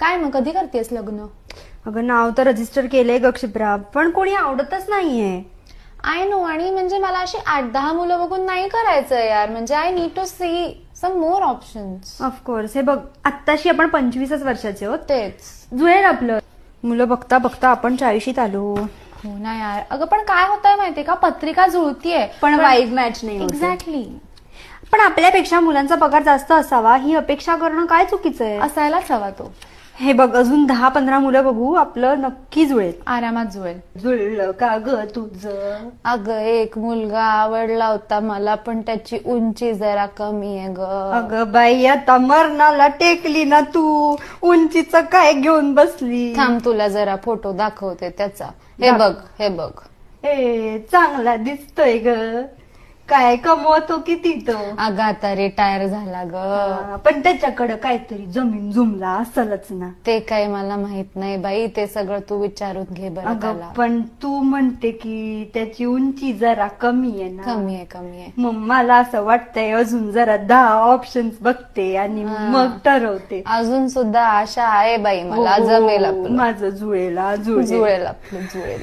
काय मग कधी करतेस लग्न? अगं नाव तर रजिस्टर केलंय ग क्षिप्रा पण कोणी आवडतच नाहीये. आय नो आणि म्हणजे मला अशी आठ दहा मुलं बघून नाही करायचं यार. म्हणजे I need to see some more options. Of course हे बघ आत्ताशी आपण पंचवीसच वर्षाचे आहोत. तेच. जुळेल आपलं. मुलं बघता बघता आपण चाळीशीत आलो. हो ना यार. अगं पण काय होतंय माहितीये का? पत्रिका जुळतीये. पण वाईब मॅच नाही होते. एक्झॅक्टली पण आपल्यापेक्षा मुलांचा पगार जास्त असावा ही अपेक्षा करणं काय चुकीचं आहे? असायलाच हवा तो. हे बघ अजून दहा पंधरा मुलं बघू आपलं नक्की जुळेल. आरामात जुळेल. जुळलं का ग तुझं? अगं एक मुलगा आवडला होता मला पण त्याची उंची जरा कमी आहे ग. अगं बाई आता मरणाला टेकली ना तू. उंचीच काय घेऊन बसली? थांब तुला जरा फोटो दाखवते त्याचा. हे दाख- बघ हे बघ. ए चांगला दिसतोय ग. काय कमवतो किती तो? अगं आता रिटायर झाला ग. हा, पण त्याच्याकडे काहीतरी जमीन जुमला असेलच ना. ते काही मला माहीत नाही बाई ते सगळं तू विचारून घे बरं अगं त्याला. पण तू म्हणते की त्याची उंची जरा कमी आहे ना. कमी आहे कमी आहे. मग मला असं वाटतंय अजून जरा दहा ऑप्शन्स बघते आणि हा. मग ठरवते. अजून सुद्धा आशा आहे बाई मला हो, जमेल आपलं. माझं जुळेला जुळेल. जुळेल आपलं जुळेल.